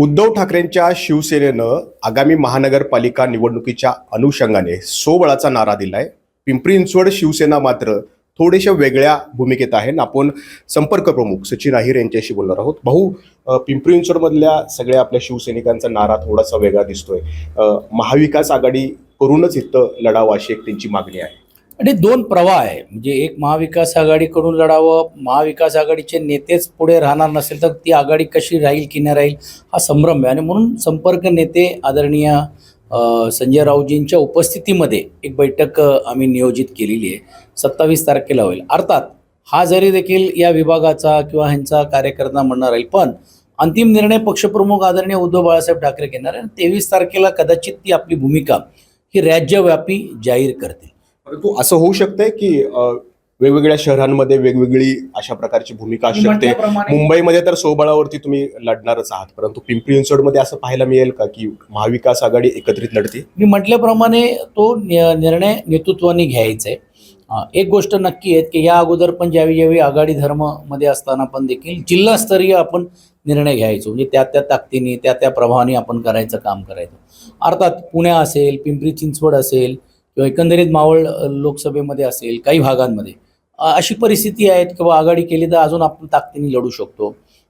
उद्धव ठाकरेंच्या शिवसेनेनं आगामी महानगरपालिका निवडणुकीच्या अनुषंगाने सोबळाचा नारा दिलाय. पिंपरी चिंचवड शिवसेना मात्र थोड्याशा वेगळ्या भूमिकेत आहे. आणि आपण संपर्क प्रमुख सचिन अहिर यांच्याशी बोलणार आहोत. भाऊ पिंपरी चिंचवडमधल्या सगळ्या आपल्या शिवसैनिकांचा नारा थोडासा वेगळा दिसतोय. महाविकास आघाडी करूनच इथं लढावं अशी एक त्यांची मागणी आहे. आणि दोन प्रवाह आहे. म्हणजे एक महाविकास आघाडीकडून लढावं महाविकास आघाडीचे नेतेच पुढे राहणार नसेल तर ती आघाडी कशी राहील की नाही राहील हा संभ्रम आहे. आणि म्हणून संपर्क नेते आदरणीय संजय राऊजींच्या उपस्थितीमध्ये एक बैठक आम्ही नियोजित केलेली आहे. सत्तावीस तारखेला होईल. अर्थात हा जरी देखील या विभागाचा किंवा ह्यांचा कार्यकर्ता म्हणणार राहील पण अंतिम निर्णय पक्षप्रमुख आदरणीय उद्धव बाळासाहेब ठाकरे घेणार आहे. आणि तेवीस तारखेला कदाचित ती आपली भूमिका ही राज्यव्यापी जाहीर करतील. परंतु असं होऊ शकतंय की वेगवेगळ्या शहरांमध्ये वेगवेगळी अशा प्रकारची भूमिका असू शकते. मुंबईमध्ये तर सोबळावरती तुम्ही लढणारच आहात परंतु पिंपरी चिंचवडमध्ये असं पाहायला मिळेल का की महाविकास आघाडी एकत्रित लढते? मी म्हटल्याप्रमाणे तो निर्णय नेतृत्वाने घ्यायचा आहे एक गोष्ट नक्की आहे की या अगोदर पण ज्यावेळी ज्यावेळी आघाडी धर्ममध्ये असताना पण देखील जिल्हास्तरीय आपण निर्णय घ्यायचो. म्हणजे त्या त्या ताकदीने त्या त्या प्रभावाने आपण करायचं काम करायचं. अर्थात पुणे असेल पिंपरी चिंचवड असेल किंवा एकंदरीत मावळ लोकसभेमध्ये असेल काही भागांमध्ये अशी परिस्थिती आहे की बाबा आघाडी केली तर अजून आपण ताकदीने लढू शकतो.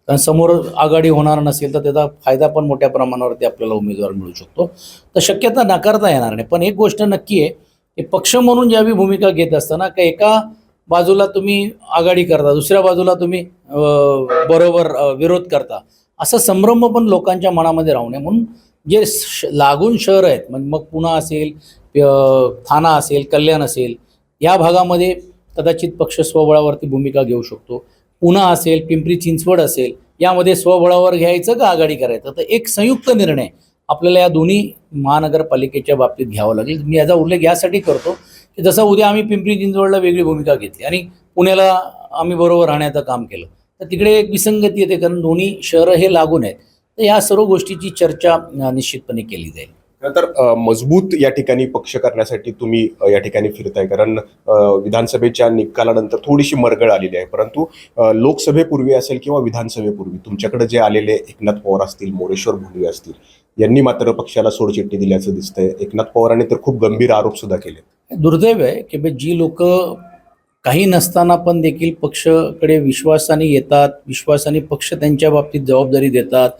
कारण समोर आघाडी होणार नसेल तर त्याचा फायदा पण मोठ्या प्रमाणावरती आपल्याला उमेदवार मिळू शकतो. तर शक्यता नाकारता येणार नाही. पण एक गोष्ट नक्की आहे की पक्ष म्हणून ज्यावेळी भूमिका घेत असताना का एका बाजूला तुम्ही आघाडी करता दुसऱ्या बाजूला तुम्ही बरोबर विरोध करता असा संभ्रम पण लोकांच्या मनामध्ये राहू नये. म्हणून जे श लागून शहर आहेत म्हणजे मग पुणा असेल ठाणा असेल कल्याण असेल या भागामध्ये कदाचित पक्ष स्वबळावरती भूमिका घेऊ शकतो. पुणा असेल पिंपरी चिंचवड असेल यामध्ये स्वबळावर घ्यायचं का आघाडी करायचं? तर एक संयुक्त निर्णय आपल्याला या दोन्ही महानगरपालिकेच्या बाबतीत घ्यावा लागेल. मी याचा उल्लेख यासाठी करतो की जसं उद्या आम्ही पिंपरी चिंचवडला वेगळी भूमिका घेतली आणि पुण्याला आम्ही बरोबर राहण्याचं काम केलं. तर तिकडे एक विसंगती येते कारण दोन्ही शहरं हे लागून आहेत. तर या सर्व गोष्टीची चर्चा निश्चितपणे केली जाईल. तर मजबूत या ठिकाणी पक्ष करण्यासाठी तुम्ही या ठिकाणी फिरताय. कारण विधानसभेच्या निकालानंतर थोडीशी मरगळ आलेली आहे. परंतु लोकसभेपूर्वी असेल किंवा विधानसभेपूर्वी तुमच्याकडे जे आलेले एकनाथ पवार असतील मोरेश्वर भोंगवे असतील यांनी मात्र पक्षाला सोडचिठ्ठी दिल्याचं दिसतंय. एकनाथ पवारांनी तर खूप गंभीर आरोप सुद्धा केले दुर्दैव आहे की जी लोक काही नसताना पण देखील पक्षकडे विश्वासाने येतात विश्वासाने पक्ष त्यांच्या बाबतीत जबाबदारी देतात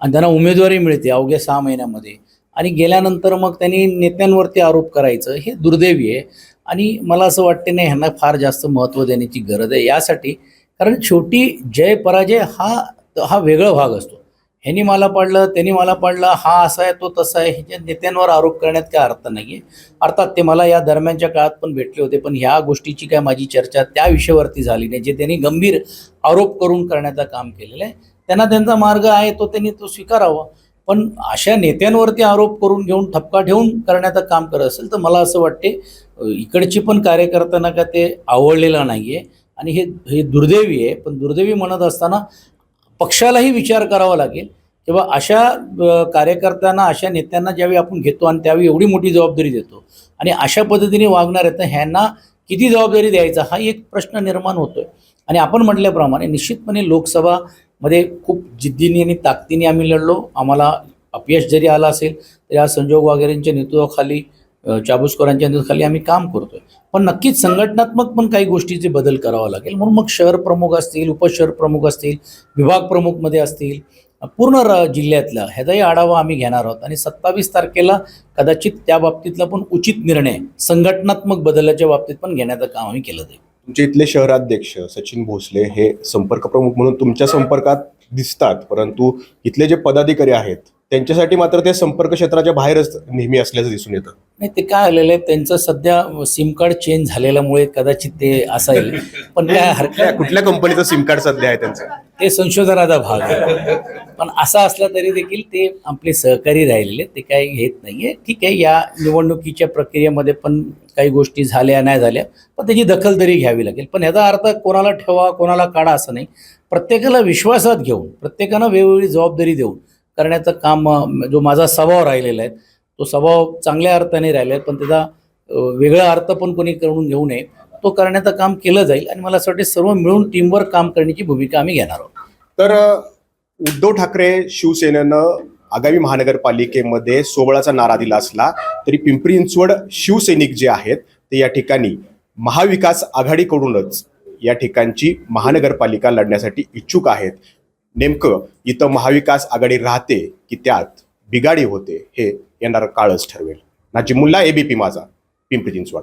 आणि त्यांना उमेदवारी मिळते अवघ्या सहा महिन्यामध्ये. आणि गेल्यानंतर मग त्यांनी नेत्यांवरती आरोप करायचं. हे दुर्दैवी आहे. आणि मला असं वाटते नाही ह्यांना फार जास्त महत्त्व देण्याची गरज आहे यासाठी. कारण शेवटी जय पराजय हा हा वेगळा भाग असतो. ह्यांनी मला पाडलं त्यांनी मला पाडलं हा असा आहे तो तसा आहे ह्याच्या नेत्यांवर आरोप करण्यात काय अर्थ नाही आहे अर्थात ते मला या दरम्यानच्या काळात पण भेटले होते पण ह्या गोष्टीची काय माझी चर्चा त्या विषयावरती झाली नाही. जे त्यांनी गंभीर आरोप करून करण्याचं काम केलेलं आहे त्यांना त्यांचा मार्ग आहे तो त्यांनी तो स्वीकारावा. पण अशा नेत्यांवरती आरोप करून घेऊन ठपका ठेवून करण्याचं काम करत असेल तर मला असं वाटते इकडची पण कार्यकर्त्यांना का ते आवडलेलं नाही आहे आणि हे हे दुर्दैवी आहे पण दुर्दैवी म्हणत असताना पक्षालाही विचार करावा लागेल. किंवा अशा कार्यकर्त्यांना अशा नेत्यांना ज्यावेळी आपण घेतो आणि त्यावेळी एवढी मोठी जबाबदारी देतो आणि अशा पद्धतीने वागणार आहेत तर ह्यांना किती जबाबदारी द्यायचा हा एक प्रश्न निर्माण होतो आहे आणि आपण म्हटल्याप्रमाणे निश्चितपणे लोकसभा मध्ये खूप जिद्दीने आणि ताकदीने आम्ही लढलो. आम्हाला अपयश जरी आला असेल तरी आज संजोग वगैरेंच्या नेतृत्वाखाली चाबुसकरांच्या नेतृत्वाखाली आम्ही काम करतोय. पण नक्कीच संघटनात्मक पण काही गोष्टीचे बदल करावा लागेल. म्हणून मग शहर प्रमुख असतील उपशहर प्रमुख असतील विभाग प्रमुखमध्ये असतील पूर्ण र जिल्ह्यातला ह्याचाही आढावा आम्ही घेणार आहोत. आणि सत्तावीस तारखेला कदाचित त्या बाबतीतला पण उचित निर्णय संघटनात्मक बदलाच्या बाबतीत पण घेण्याचं काम आम्ही केलं जाईल. तुमचे इथले शहराध्यक्ष सचिन भोसले हे संपर्क प्रमुख म्हणून तुमच्या संपर्कात दिसतात परंतु इथले जे पदाधिकारी आहेत त्यांच्यासाठी मात्र ते संपर्क क्षेत्राच्या बाहेरच नेहमी असल्याचं दिसून येतं. नाही ते काय आलेलं आहे त्यांचं सध्या सिम कार्ड चेंज झालेल्यामुळे कदाचित ते असाईल पण काय हरकत कुठल्या कंपनीचं सिम कार्ड सध्या आहे त्यांचं? ते संशोधनाचा भाग आहे. पण असा असला तरी देखील ते आपले सहकारी राहिलेले ते काही घेत नाही आहे ठीक आहे या निवडणुकीच्या प्रक्रियेमध्ये पण काही गोष्टी झाल्या नाही झाल्या पण त्याची दखल तरी घ्यावी लागेल. पण ह्याचा अर्थ कोणाला ठेवा कोणाला काढा असं नाही. प्रत्येकाला विश्वासात घेऊन प्रत्येकानं वेगवेगळी जबाबदारी देऊन करण्याचं काम जो माझा स्वभाव राहिलेला आहे तो स्वभाव चांगल्या अर्थाने राहिला आहे पण त्याचा वेगळा अर्थ पण कोणी करून घेऊ नये. तो करण्याचं काम केलं जाईल आणि मला असं वाटतं सर्व मिळून टीमवर काम करण्याची भूमिका आम्ही घेणार आहोत. तर उद्धव ठाकरे शिवसेनेनं आगामी महानगरपालिकेमध्ये सोबळाचा नारा दिला असला तरी पिंपरी चिंचवड शिवसैनिक जे आहेत ते या ठिकाणी महाविकास आघाडीकडूनच या ठिकाणची महानगरपालिका लढण्यासाठी इच्छुक आहेत. नेमकं इथं महाविकास आघाडी राहते की त्यात बिगाडी होते हे येणारं काळच ठरवेल. नाजिमुल्ला एबीपी माझा पिंपरी चिंचवड.